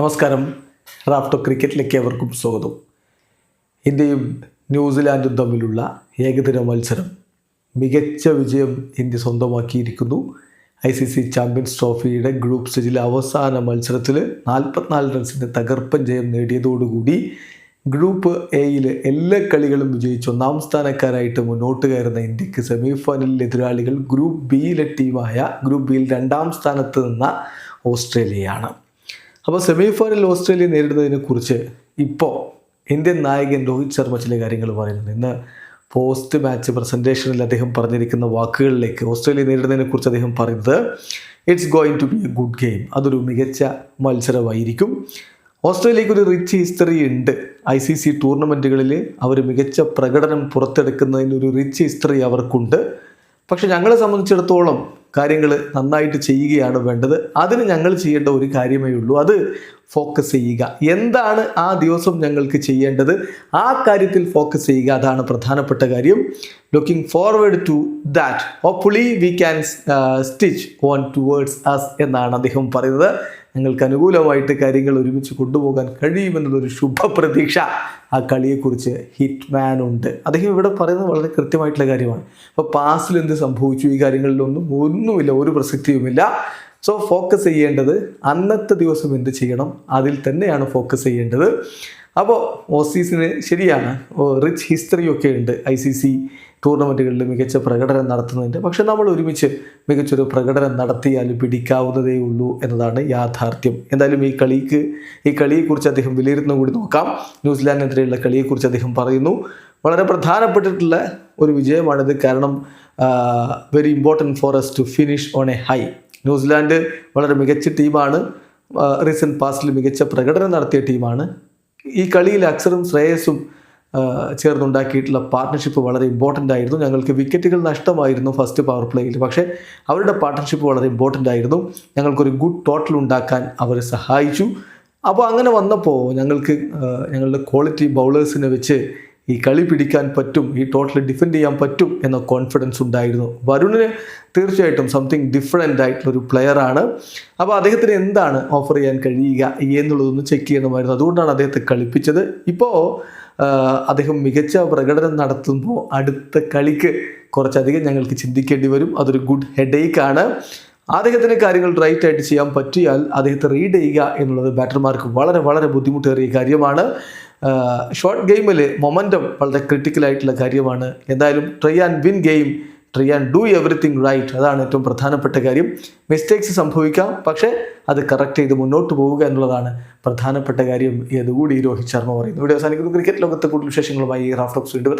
നമസ്കാരം. റാഫ്റ്റോ ക്രിക്കറ്റിലേക്ക് അവർക്കും സ്വാഗതം. ഇന്ത്യയും ന്യൂസിലാൻഡും തമ്മിലുള്ള ഏകദിന മത്സരം മികച്ച വിജയം ഇന്ത്യ സ്വന്തമാക്കിയിരിക്കുന്നു. ഐ സി സി ചാമ്പ്യൻസ് ട്രോഫിയുടെ ഗ്രൂപ്പ് സ്റ്റേജിലെ അവസാന മത്സരത്തിൽ നാൽപ്പത്തിനാല് റൺസിന്റെ തകർപ്പൻ ജയം നേടിയതോടുകൂടി ഗ്രൂപ്പ് എയിലെ എല്ലാ കളികളും വിജയിച്ച് ഒന്നാം സ്ഥാനക്കാരായിട്ട് മുന്നോട്ട് കയറുന്ന ഇന്ത്യയ്ക്ക് സെമി ഫൈനലിൽ എതിരാളികൾ ഗ്രൂപ്പ് ബിയിലെ ടീമായ ഗ്രൂപ്പ് ബിയിൽ രണ്ടാം സ്ഥാനത്ത് നിന്ന ഓസ്ട്രേലിയയാണ്. അപ്പോൾ സെമി ഫൈനലിൽ ഓസ്ട്രേലിയ നേരിടുന്നതിനെ കുറിച്ച് ഇപ്പോൾ ഇന്ത്യൻ നായകൻ രോഹിത് ശർമ്മ ചില കാര്യങ്ങൾ പറയുന്നുണ്ട്. ഇന്ന് പോസ്റ്റ് മാച്ച് പ്രസന്റേഷനിൽ അദ്ദേഹം പറഞ്ഞിരിക്കുന്ന വാക്കുകളിലേക്ക് ഓസ്ട്രേലിയ നേരിടുന്നതിനെ കുറിച്ച് അദ്ദേഹം പറയുന്നത് it's going to be a good game അതൊരു മികച്ച മത്സരമായിരിക്കും. ഓസ്ട്രേലിയക്ക് ഒരു റിച്ച് ഹിസ്റ്ററി ഉണ്ട്. ഐ സി സി ടൂർണമെന്റുകളിൽ അവർ മികച്ച പ്രകടനം പുറത്തെടുക്കുന്നതിന് ഒരു റിച്ച് ഹിസ്റ്ററി അവർക്കുണ്ട്. പക്ഷേ ഞങ്ങളെ സംബന്ധിച്ചിടത്തോളം കാര്യങ്ങൾ നന്നായിട്ട് ചെയ്യുകയാണ് വേണ്ടത്. അതിന് ഞങ്ങൾ ചെയ്യേണ്ട ഒരു കാര്യമേ ഉള്ളൂ. അത് ഫോക്കസ് ചെയ്യുക. എന്താണ് ആ ദിവസം ഞങ്ങൾക്ക് ചെയ്യേണ്ടത്? ആ കാര്യത്തിൽ ഫോക്കസ് ചെയ്യുക. അതാണ് പ്രധാനപ്പെട്ട കാര്യം. Looking forward to that hopefully we can stitch on towards us എന്നാണ് അദ്ദേഹം പറയുന്നത്. ഞങ്ങൾക്ക് അനുകൂലമായിട്ട് കാര്യങ്ങൾ ഒരുമിച്ച് കൊണ്ടുപോകാൻ കഴിയുമെന്നുള്ളൊരു ശുഭപ്രതീക്ഷ ആ കളിയെക്കുറിച്ച് ഹിറ്റ്മാൻ ഉണ്ട് അദ്ദേഹം ഇവിടെ പറയുന്നത് വളരെ കൃത്യമായിട്ടുള്ള കാര്യമാണ്. അപ്പോൾ പാസിൽ എന്ത് സംഭവിച്ചു? ഈ കാര്യങ്ങളിലൊന്നും ഒന്നുമില്ല ഒരു പ്രസക്തിയുമില്ല. സോ ഫോക്കസ് ചെയ്യേണ്ടത് അന്നത്തെ ദിവസം എന്ത് ചെയ്യണം? അതിൽ തന്നെയാണ് ഫോക്കസ് ചെയ്യേണ്ടത്. അപ്പോൾ ഓസീസിന് ശരിയാണ്. റിച്ച് ഹിസ്റ്ററി ഒക്കെ ഉണ്ട്. ഐ സി സി ടൂർണമെന്റുകളിൽ മികച്ച പ്രകടനം നടത്തുന്നതിന്റെ. പക്ഷെ നമ്മൾ ഒരുമിച്ച് മികച്ചൊരു പ്രകടനം നടത്തിയാൽ പിടിക്കാവുന്നതേ ഉള്ളൂ എന്നതാണ് യാഥാർത്ഥ്യം. എന്തായാലും ഈ കളിക്ക് ഈ കളിയെക്കുറിച്ച് അദ്ദേഹം വിലയിരുത്തുന്ന കൂടി നോക്കാം. ന്യൂസിലാൻഡിനെതിരെയുള്ള കളിയെക്കുറിച്ച് അദ്ദേഹം പറയുന്നു. വളരെ പ്രധാനപ്പെട്ടിട്ടുള്ള ഒരു വിജയമാണിത്. കാരണം very important for us to finish on a high New Zealand വളരെ മികച്ച ടീമാണ്. റീസെന്റ് പാസ്റ്റിൽ മികച്ച പ്രകടനം നടത്തിയ ടീമാണ്. ഈ കളിയിൽ അക്സറും ശ്രേയസും ചേർന്നുണ്ടാക്കിയിട്ടുള്ള പാർട്ട്ണർഷിപ്പ് വളരെ ഇമ്പോർട്ടന്റ് ആയിരുന്നു. ഞങ്ങൾക്ക് വിക്കറ്റുകൾ നഷ്ടമായിരുന്നു ഫസ്റ്റ് പവർ പ്ലേയിൽ പക്ഷേ അവരുടെ പാർട്ട്ണർഷിപ്പ് വളരെ ഇമ്പോർട്ടന്റ് ആയിരുന്നു. ഞങ്ങൾക്കൊരു ഗുഡ് ടോട്ടൽ ഉണ്ടാക്കാൻ അവർ സഹായിച്ചു. അപ്പോൾ അങ്ങനെ വന്നപ്പോൾ ഞങ്ങൾക്ക് ഞങ്ങളുടെ ക്വാളിറ്റി ബൗളേഴ്സിനെ വെച്ച് ഈ കളി പിടിക്കാൻ പറ്റും ഈ ടോട്ടൽ ഡിഫെൻഡ് ചെയ്യാൻ പറ്റും എന്ന കോൺഫിഡൻസ് ഉണ്ടായിരുന്നു. വരുണിന് തീർച്ചയായിട്ടും സംതിങ് ഡിഫറെന്റ് ആയിട്ടുള്ളൊരു പ്ലെയറാണ് അപ്പോൾ അദ്ദേഹത്തിന് എന്താണ് ഓഫർ ചെയ്യാൻ കഴിയുക എന്നുള്ളതൊന്ന് ചെക്ക് ചെയ്യണമായിരുന്നു. അതുകൊണ്ടാണ് അദ്ദേഹത്തെ കളിപ്പിച്ചത്. ഇപ്പോൾ അദ്ദേഹം മികച്ച പ്രകടനം നടത്തുമ്പോൾ അടുത്ത കളിക്ക് കുറച്ചധികം ഞങ്ങൾക്ക് ചിന്തിക്കേണ്ടി വരും. അതൊരു ഗുഡ് ഹെഡേക്ക് ആണ്. അദ്ദേഹത്തിന് കാര്യങ്ങൾ റൈറ്റ് ആയിട്ട് ചെയ്യാൻ പറ്റിയാൽ അദ്ദേഹത്തെ റീഡ് ചെയ്യുക എന്നുള്ളത് ബാറ്റർമാർക്ക് വളരെ വളരെ ബുദ്ധിമുട്ടേറിയ കാര്യമാണ്. ഷോർട്ട് ഗെയിമിൽ മൊമെന്റം വളരെ ക്രിട്ടിക്കൽ ആയിട്ടുള്ള കാര്യമാണ്. എന്തായാലും try and win game try and do everything right അതാണ് ഏറ്റവും പ്രധാനപ്പെട്ട കാര്യം. മിസ്റ്റേക്സ് സംഭവിക്കാം പക്ഷേ അത് കറക്റ്റ് ചെയ്ത് മുന്നോട്ട് പോവുക എന്നുള്ളതാണ് പ്രധാനപ്പെട്ട കാര്യം ഏതുകൂടി രോഹിത് ശർമ്മ പറയുന്നു. ഇവിടെ അവസാനിക്കുന്നു. ക്രിക്കറ്റ് ലോകത്തെ കൂടുതൽ വിശേഷങ്ങളുമായി റാഫ്റ്റോക്സ് വീണ്ടും